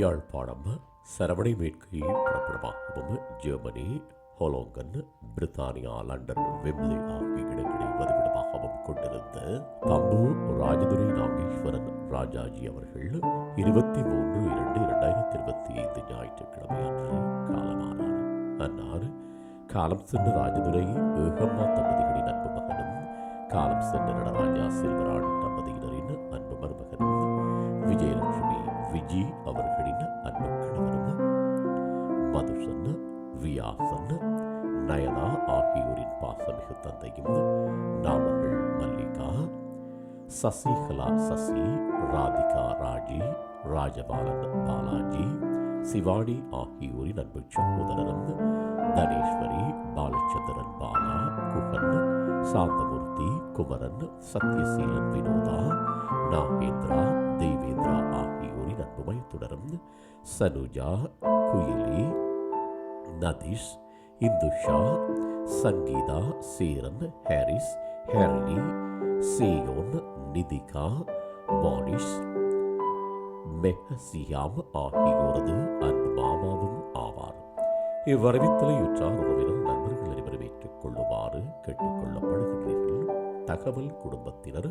யாழ்ப்பாணம் சரவணை மேற்கையில் புறப்படமாகவும் ஜெர்மனி ஹோலோங்கன் பிரித்தானியா லண்டன் வெம்ப்லி ஆகிய இடங்களை வதிவிடமாகவும் கொண்டிருந்த தம்பு ராஜதுரை நாகேஸ்வரன் ராஜாஜி அவர்கள் இருபத்தி மூன்று இரண்டு இரண்டாயிரத்தி இருபத்தி ஐந்து ஞாயிற்றுக்கிழமை அன்று காலமானார். அன்னார் காலம் சென்ற ராஜதுரை ஏகம்மா தம்பதிகளின் அன்பு மகனும் காலம் சென்ற நடராஜா செல்வராணி ஜி அவர்களின் அன்பு கணவரும்? மதுசன் வியாசன் நயனா ஆகியோரின் பாசமிகு தந்தையும் நாமங்கள் மல்லிகா சசிகலா சசி ராதிகா ராஜி ராஜபாலன் பாலாஜி சிவாடி ஆகியோரின் அன்பு சகோதரரும் தனேஸ்வரி பாலச்சந்திரன் பாலா குகன் சாந்தமூர்த்தி குமரன் சத்யசீலன் வினோதா நாகேந்திரா தேவேந்திரா ஆகியோரின் அன்புமை தொடரும். Sanuja Kuyili Nadeesh Indusha Sangeetha Seeran Harris Hurley Zion Nithika Manish மெஹசியாம் ஆகியோரது அன்பு மாமாவும் ஆவார். இவ்வரவித்தலை உற்றார் உறவினர் நண்பர்கள் அனைவரும் ஏற்றுக் கொள்ளுமாறு கேட்டுக்கொள்ளப்படுகின்றீர்கள். தகவல் குடும்பத்தினர்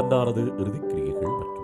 அன்னாரது இறுதிக்கிரியைகள் மற்றும்